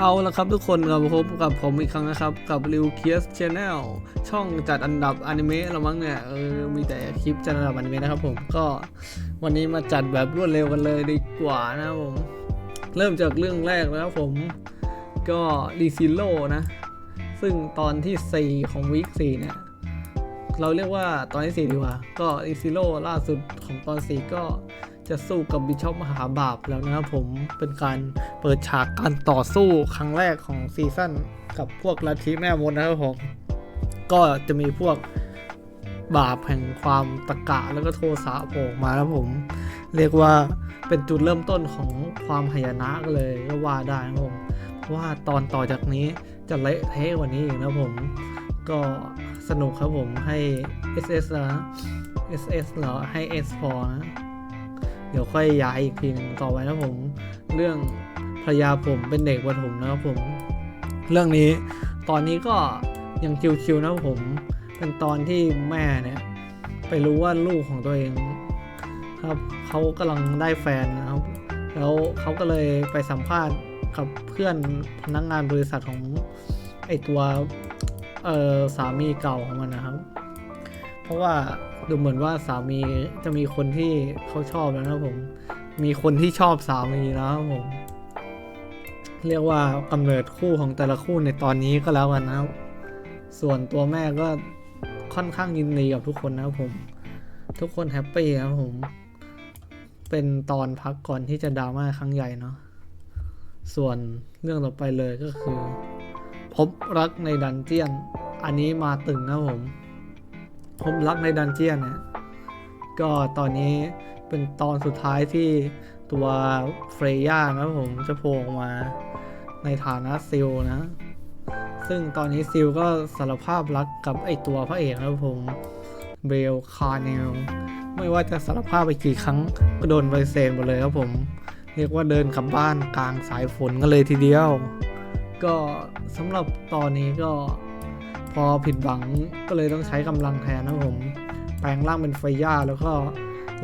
เอาละครับทุกคนครับมาพบกับผมอีกครั้งนะครับ กับริวเคียสชาแนลช่องจัดอันดับอนิเมะละมั้งเนี่ยเออมีแต่คลิปจัดอันดับอนิเมะนะครับผมก็วันนี้มาจัดแบบรวดเร็วกันเลยดีกว่านะครับผมเริ่มจากเรื่องแรกนะครับผมก็ดีซิโลนะ ซึ่งตอนที่ 4 ของวีค4เนี่ย เราเรียกว่าตอนที่4ดีกว่า ก็ดีซิโลล่าสุดของตอน4ก็จะสู้กับบิชอปมหาบาปแล้วนะครับผมเป็นการเปิดฉากการต่อสู้ครั้งแรกของซีซั่นกับพวกลัทธิแม่มดนะครับผมก็จะมีพวกบาปแห่งความตะกะแล้วก็โทสะโผล่มาแล้วผม เรียกว่าเป็นจุดเริ่มต้นของความหายนะเลยก็ว่าได้นะครับผมว่าตอนต่อจากนี้จะเละเทะกว่านี้อีกนะครับผม ก็ สนุกครับผมให้ SS นะ SS เหรอให้ S พอนะเดี๋ยวค่อยย้ายอีกทีหนึงต่อไปนะผม เรื่องภรรยาผมเป็นเด็กประถมนะครับผม เรื่องนี้ตอนนี้ก็ยังคิวๆนะครับผม เป็นตอนที่แม่เนี่ยไปรู้ว่าลูกของตัวเองครับเขากำลังได้แฟนนะครับ แล้วเขาก็เลยไปสัมภาษณ์กับเพื่อนพนักงานบริษัทของไอตัว เออสามีเก่าของมันนะครับ เพราะว่าดูเหมือนว่าสามีจะมีคนที่เขาชอบแล้วนะครับผม มีคนที่ชอบสามีแล้วครับผม เรียกว่ากำเนิดคู่ของแต่ละคู่ในตอนนี้ก็แล้วกันนะครับ ส่วนตัวแม่ก็ค่อนข้างยินดีกับทุกคนนะครับผม ทุกคนแฮปปี้ครับผม เป็นตอนพักก่อนที่จะดราม่าครั้งใหญ่เนาะ ส่วนเรื่องต่อไปเลยก็คือ พบรักในดันเจียน อันนี้มาตึงนะครับผมพบรักในดันเจียนเนี่ยก็ตอนนี้เป็นตอนสุดท้ายที่ตัวเฟรย่านะครับผมจะโผล่มาในฐานะซิลนะ ซึ่งตอนนี้ซิลก็สารภาพรักกับไอตัวพระเอกนะครับผมเบลคาร์เนลไม่ว่าจะสารภาพไปกี่ครั้งก็โดนใบเซนหมดเลยครับผม เรียกว่าเดินกลับบ้านกลางสายฝนกันเลยทีเดียว ก็สำหรับตอนนี้ก็ พอผิดหวังก็เลยต้องใช้กำลังแทนนะผม แปลงร่างเป็นไฟย่าแล้วก็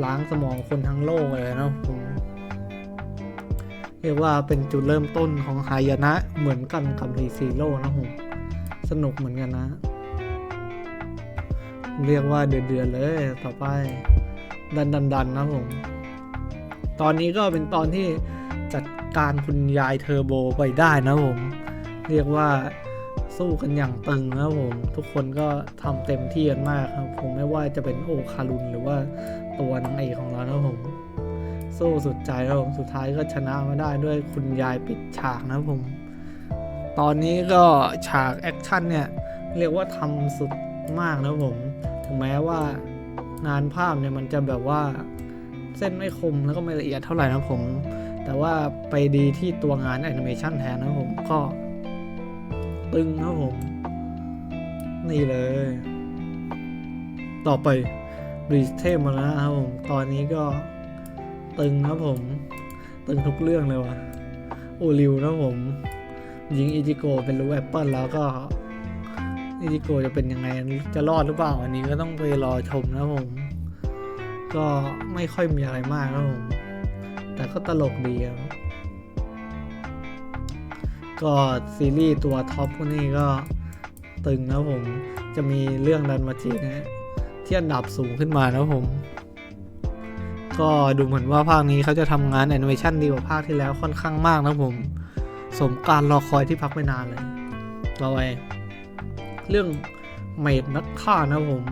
ล้างสมองคนทั้งโลกเลยนะผมเรียกว่าเป็นจุดเริ่มต้นของหายนะเหมือนกันกับรีซีโร่นะผมสนุกเหมือนกันนะ เรียกว่าเดือดๆเลยต่อไป ดันดันดันนะผม ตอนนี้ก็เป็นตอนที่จัดการคุณยายเทอร์โบไปได้นะผม เรียกว่า สู้กันอย่างตึงนะครับผม ทุกคนก็ทำเต็มที่กันมากครับ ผมไม่ว่าจะเป็นโอคารุนหรือว่าตัวนางเอกของเรานะผมสู้สุดใจแล้วผมสุดท้ายก็ชนะมาได้ด้วยคุณยายปิดฉากนะผม ตอนนี้ก็ฉากแอคชั่นเนี่ยเรียกว่าทำสุดมากนะผม ถึงแม้ว่างานภาพเนี่ยมันจะแบบว่าเส้นไม่คมแล้วก็ไม่ละเอียดเท่าไหร่นะผม แต่ว่าไปดีที่ตัวงานแอนิเมชันแทนนะผมก็ ตึงครับผม นี่เลย ต่อไปรีสเทมมาแล้วนะครับผม ตอนนี้ก็ตึงครับผม ตึงทุกเรื่องเลยว่ะโอริวนะครับผม ยิงอิจิโกะเป็นรูแอปเปิลแล้วก็อิจิโกะจะเป็นยังไงจะรอดหรือเปล่า อันนี้ก็ต้องไปรอชมนะครับผม ก็ไม่ค่อยมีอะไรมากนะครับผม แต่ก็ตลกดีครับ ก็ซีรีส์ตัวท็อปพวกนี้ก็ตึงนะผมจะมีเรื่องดันมาจีนะฮะที่อันดับสูงขึ้นมานะผม ก็ดูเหมือนว่าภาคนี้เขาจะทำงานแอนิเมชันดีกว่าภาคที่แล้วค่อนข้างมากนะผม สมการรอคอยที่พักไปนานเลยเราไปเรื่องเมดนักฆ่านะผม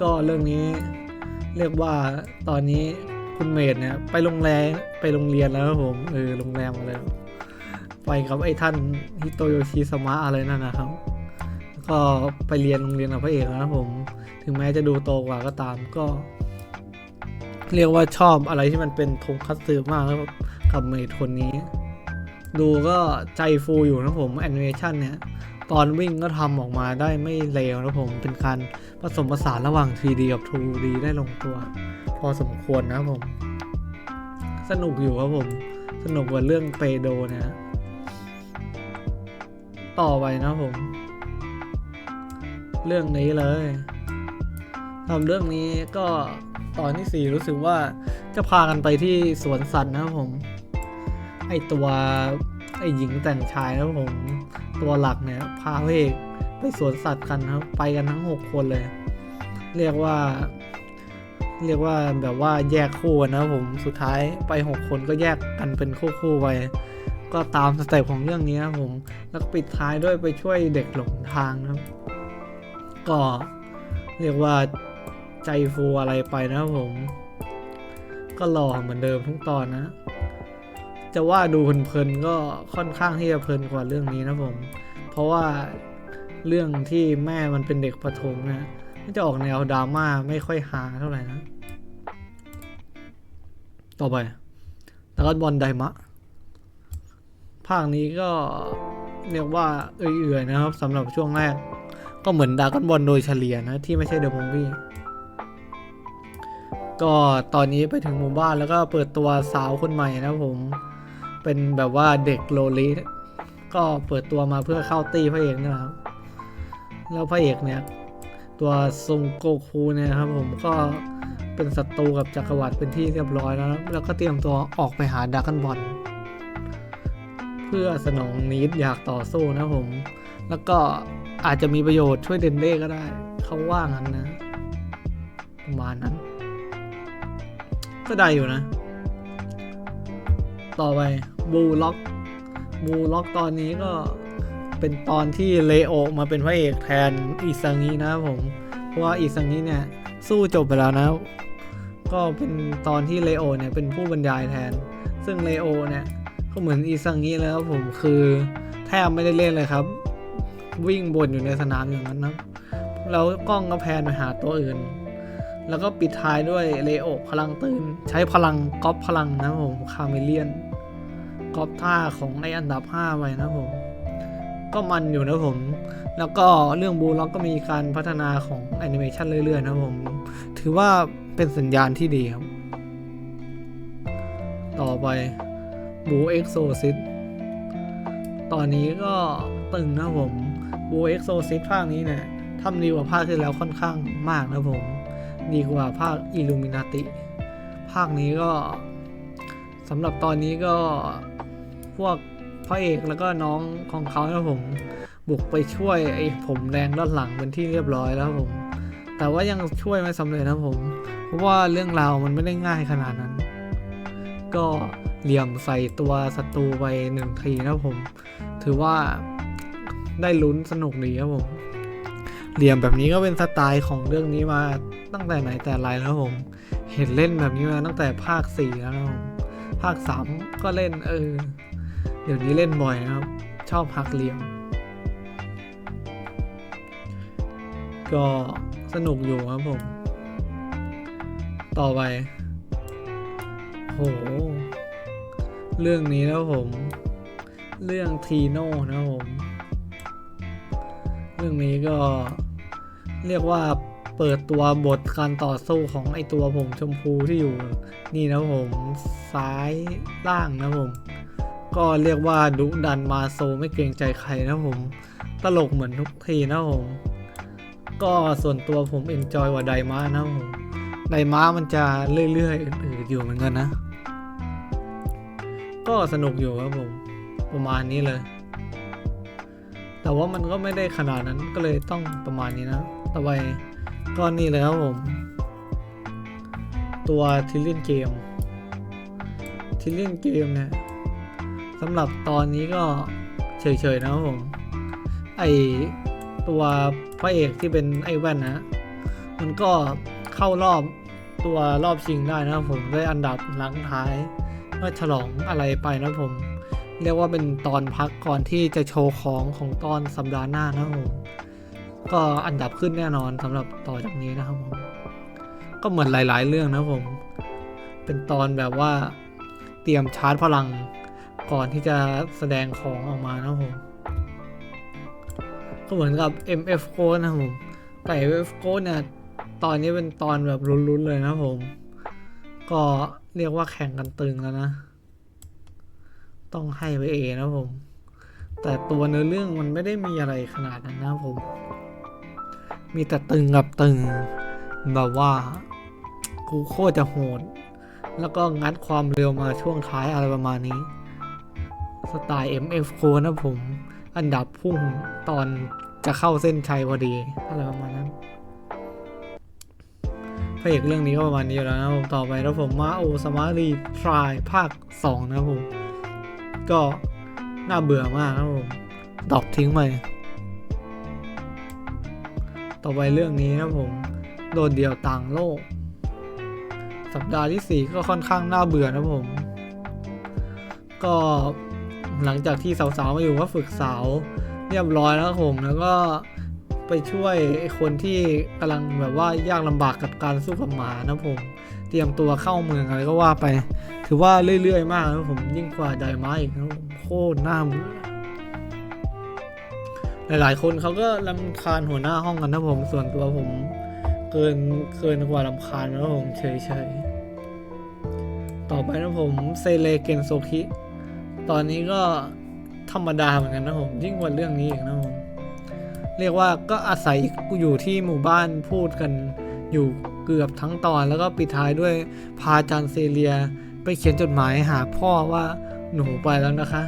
ก็เรื่องนี้เรียกว่าตอนนี้คุณเมดเนี่ยไปโรงแรมไปโรงเรียนแล้วครับผมเออโรงแรมมาแล้ว ไปกับไอ้ท่านฮิโตโยชิสมะอะไรนั่นนะครับ ก็ไปเรียนโรงเรียนกับพระเอกนะครับผม ถึงแม้จะดูโตกว่าก็ตามก็ เรียกว่าชอบอะไรที่มันเป็นทงคัตสึมากครับกับเมดคนนี้ ดูก็ใจฟูอยู่นะผมแอนิเมชันเนี่ย ตอนวิ่งก็ทำออกมาได้ไม่เลวนะผมเป็นการผสมผสานระหว่าง 3D กับ 2D ได้ลงตัว พอสมควรนะผม สนุกอยู่ครับผม สนุกกว่าเรื่องเปโดเนะ ต่อไปนะผม เรื่องนี้เลยทำเรื่องนี้ก็ตอนที่สี่รู้สึกว่าจะพากันไปที่สวนสัตว์นะครับผม ไอตัวไอหญิงแต่งชายนะครับผม ตัวหลักเนี่ยพาพระเอกไปสวนสัตว์กันครับ ไปกันทั้งหกคนเลย เรียกว่า เรียกว่าแบบว่าแยกคู่นะครับผมสุดท้ายไปหกคนก็แยกกันเป็นคู่ๆไป ก็ตามสเต็ปของเรื่องนี้นะครับผม แล้วก็ปิดท้ายด้วยไปช่วยเด็กหลงทางนะครับ ก็เรียกว่าใจฟูอะไรไปนะครับผม ก็หล่อเหมือนเดิมทุกตอนนะ จะว่าดูเพลินๆก็ค่อนข้างที่จะเพลินกว่าเรื่องนี้นะผม เพราะว่าเรื่องที่แม่มันเป็นเด็กประถมนะมันจะออกแนวดราม่าไม่ค่อยฮาเท่าไหร่นะ ต่อไปตะกัดบอลไดมะ ภาคนี้ก็เรียกว่าเอื่อยๆนะครับสำหรับช่วงแรก ก็เหมือนดากอนบอลโดยเฉลี่ยนะ ที่ไม่ใช่เดอะมูฟวี่ก็ตอนนี้ไปถึงหมู่บ้านแล้วก็เปิดตัวสาวคนใหม่นะผม เป็นแบบว่าเด็กโลลิก็เปิดตัวมาเพื่อเข้าตีพระเอกนะครับ แล้วพระเอกเนี่ย ตัวซงโกคูเนี่ยครับผมก็เป็นศัตรูกับจักรวรรดิเป็นที่เรียบร้อยแล้ว แล้วก็เตรียมตัวออกไปหาดากอนบอล พื่อสนองนิดอยากต่อสู้นะผม แล้วก็อาจจะมีประโยชน์ช่วยเดนเล่ก็ได้ เขาว่างั้นนะประมาณนั้น ก็ได้อยู่นะ ต่อไปบูล็อกบูล็อกตอนนี้ก็เป็นตอนที่เลโอมาเป็นพระเอกแทนอิซังงี้นะผม เพราะว่าอิซังงี้เนี่ยสู้จบไปแล้วนะ ก็เป็นตอนที่เลโอเนี่ยเป็นผู้บรรยายแทน ซึ่งเลโอเนี่ย ก็เหมือนอิซังงี้แล้วครับผมคือแทบไม่ได้เล่นเลยครับ วิ่งบนอยู่ในสนามอย่างนั้นนะแล้วกล้องก็แพนไปหาตัวอื่น แล้วก็ปิดท้ายด้วยเลโอพลังตื่น ใช้พลังก๊อปพลังนะผมคาเมเลียนก๊อปท่าของในอันดับ 5 ไว้นะผม ก็มันอยู่นะผม แล้วก็เรื่องบูล็อกก็มีการพัฒนาของแอนิเมชันเรื่อยๆ นะผม ถือว่าเป็นสัญญาณที่ดีครับ ต่อไป บูเอ็กโซซิตตอนนี้ก็ตึงนะผมบูเอ็กโซซิตภาคนี้เนี่ยทำดีกว่าภาคที่แล้วค่อนข้างมากนะผม ดีกว่าภาคอิลูมินาติ ภาคนี้ก็สำหรับตอนนี้ก็พวกพระเอกแล้วก็น้องของเขานะผม บุกไปช่วยไอ้ผมแดงด้านหลังเป็นที่เรียบร้อยแล้วผม แต่ว่ายังช่วยไม่สำเร็จนะผม เพราะว่าเรื่องราวมันไม่ได้ง่ายขนาดนั้น ก็ เหลี่ยมใส่ตัวศัตรูไปหนึ่งทีนะผม ถือว่าได้ลุ้นสนุกดีครับผม เหลี่ยมแบบนี้ก็เป็นสไตล์ของเรื่องนี้มาตั้งแต่ไหนแต่ไรแล้วผม เห็นเล่นแบบนี้มาตั้งแต่ภาคสี่แล้วผมภาคสามก็เล่นเออ เดี๋ยวนี้เล่นบ่อยนะครับ ชอบหักเหลี่ยม ก็สนุกอยู่ครับผม ต่อไป โห เรื่องนี้นะผม เรื่องทีโน่นะผม เรื่องนี้ก็เรียกว่าเปิดตัวบทการต่อสู้ของไอตัวผมชมพูที่อยู่ นี่นะผมซ้ายล่างนะผม ก็เรียกว่าดุดันมาโซไม่เกรงใจใครนะผม ตลกเหมือนทุกทีนะผม ก็ส่วนตัวผมเอนจอยกว่าไดมานะผมไดมามันจะเรื่อยๆอื่นๆอยู่เหมือนกันนะ ก็สนุกอยู่ครับผมประมาณนี้เลย แต่ว่ามันก็ไม่ได้ขนาดนั้นก็เลยต้องประมาณนี้นะต่อไปก็นี่เลยครับผม ตัวทิลเลียนเกมทิลเลียนเกมเนี่ยสำหรับตอนนี้ก็เฉยๆนะครับผม ไอตัวพระเอกที่เป็นไอแว่นนะ มันก็เข้ารอบตัวรอบชิงได้นะครับผมได้อันดับหลังท้าย ก็ฉลองอะไรไปนะผม เรียกว่าเป็นตอนพักก่อนที่จะโชว์ของของตอนสัปดาห์หน้านะผมก็อันดับขึ้นแน่นอนสำหรับต่อจากนี้นะครับผมก็เหมือนหลาย ๆ เรื่องนะผม เป็นตอนแบบว่าเตรียมชาร์จพลังก่อนที่จะแสดงของออกมานะผม ก็เหมือนกับ MF Code นะผมแต่ MF Code เนี่ยตอนนี้เป็นตอนแบบลุ้นๆเลยนะผม ก็ เรียกว่าแข่งกันตึงแล้วนะ ต้องให้ไปเอนะผม แต่ตัวเนื้อเรื่องมันไม่ได้มีอะไรขนาดนั้นนะผม มีแต่ตึงกับตึง แบบว่า กูโคตรจะโหด แล้วก็งัดความเร็วมาช่วงท้ายอะไรประมาณนี้ สไตล์ MF โคนะผม อันดับพุ่งตอนจะเข้าเส้นชัยพอดี อะไรประมาณนั้น พระเอกเรื่องนี้ก็ประมาณนี้แล้วนะผมต่อไปแล้วผมมาโอสมารีทรายภาค 2 นะผม ก็น่าเบื่อมากนะผมดอปทิ้งไปต่อไปเรื่องนี้นะผม โดดเดี่ยวต่างโลก สัปดาห์ที่ 4 ก็ค่อนข้างน่าเบื่อนะผม ก็หลังจากที่สาวๆมาอยู่ก็ฝึกสาวเรียบร้อยแล้วผมแล้วก็ ไปช่วยไอ้คนที่กำลังแบบว่ายากลำบากกับการสู้กับหมานะผม เตรียมตัวเข้าเมืองอะไรก็ว่าไป ถือว่าเรื่อยๆ มากนะผมยิ่งกว่าไดไม้อีกนะโคตรหน่าเบื่อหลายๆ คนเขาก็รำคาญหัวหน้าห้องกันนะผมส่วนตัวผมเกินเกินกว่าลำคาญนะผมเฉยๆ ต่อไปนะผมเซเลเกนโซคิ ตอนนี้ก็ธรรมดาเหมือนกันนะผมยิ่งกว่าเรื่องนี้อีกนะผม เรียกว่าก็อาศัยอยู่ที่หมู่บ้านพูดกันอยู่เกือบทั้งตอนแล้วก็ปิดท้ายด้วยพาจานเซเลีย ไปเขียนจดหมายหาพ่อว่าหนูไปแล้วนะคะ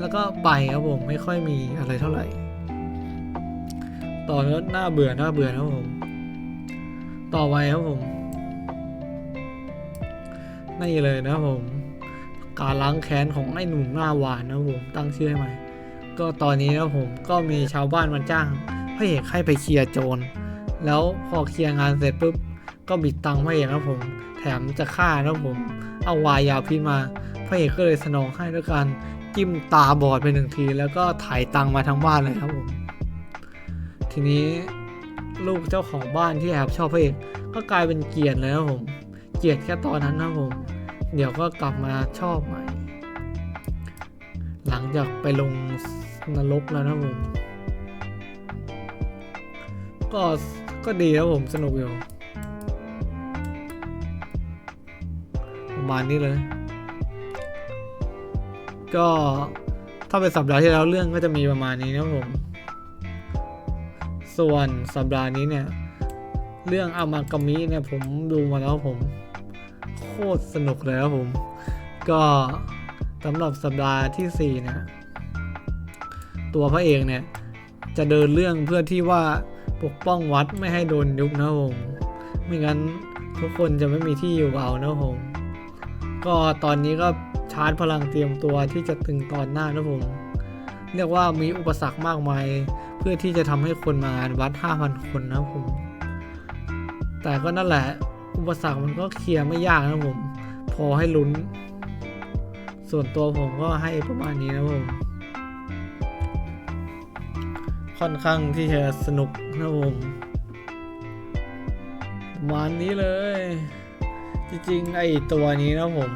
แล้วก็ไปครับผมไม่ค่อยมีอะไรเท่าไหร่ ตอนก็น่าเบื่อน่าเบื่อนะครับผม ต่อไปครับผมนี่เลยนะผม การล้างแค้นของไอ้หนุ่มหน้าหวานนะผมตั้งชื่อให้ใหม่ ก็ตอนนี้นะผมก็มีชาวบ้านมาจ้างพระเอกให้ไปเคลียร์โจร แล้วพอเคลียร์งานเสร็จปุ๊บก็บิดตังค์พระเอกนะผม แถมจะฆ่านะผม เอาวายยาพิษมาพระเอกก็เลยสนองให้ด้วยการจิ้มตาบอดไปหนึ่งที แล้วก็ถ่ายตังค์มาทั้งบ้านเลยครับผม ทีนี้ลูกเจ้าของบ้านที่แอบชอบพระเอกก็กลายเป็นเกลียดเลยครับผม เกลียดแค่ตอนนั้นนะผม เดี๋ยวก็กลับมาชอบใหม่ หลังจากไปลง นรกแล้วนะผม ก็ก็ดีครับผมสนุกอยู่ประมาณนี้เลย ก็ถ้าเป็นสัปดาห์ที่แล้วเรื่องก็จะมีประมาณนี้นะผม ส่วนสัปดาห์นี้เนี่ย เรื่องอามากามิเนี่ยผมดูมาแล้วผม โคตรสนุกเลยครับผม ก็สำหรับสัปดาห์ที่ 4 เนี่ย ตัวพระเอกเนี่ย จะเดินเรื่องเพื่อที่ว่าปกป้องวัดไม่ให้โดนยุบนะผมไม่งั้นทุกคนจะไม่มีที่อยู่เอานะผมก็ตอนนี้ก็ชาร์จพลังเตรียมตัวที่จะตึงตอนหน้านะผมเรียกว่ามีอุปสรรคมากมาย เพื่อที่จะทำให้คนมางานวัด 5,000 คนนะผมแต่ก็นั่นแหละ อุปสรรคมันก็เคลียร์ไม่ยากนะผม พอให้ลุ้น ส่วนตัวผมก็ให้ประมาณนี้นะผม ค่อนข้างที่จะสนุกนะผมมานี้เลย จริงๆ ไอตัวนี้นะผม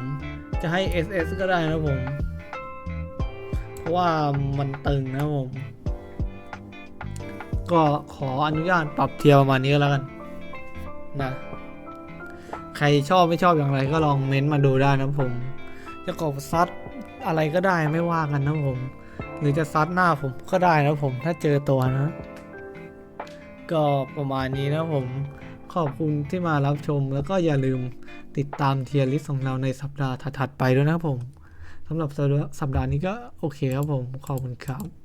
จะให้ SS ก็ได้นะผม เพราะว่ามันตึงนะผม ก็ขออนุญาตปรับเทียร์ประมาณนี้แล้วกันนะใครชอบไม่ชอบอย่างไรก็ลองเม้นต์มาดูได้นะผม จะกบซัดอะไรก็ได้ไม่ว่ากันนะผม หรือจะซัดหน้าผมก็ได้นะผมถ้าเจอตัวนะ ก็ประมาณนี้นะผมขอบคุณที่มารับชม แล้วก็อย่าลืมติดตามเทียร์ลิสของเราในสัปดาห์ถัดๆไปด้วยนะครับผมสำหรับสัปดาห์นี้ก็โอเคครับผม ขอบคุณครับ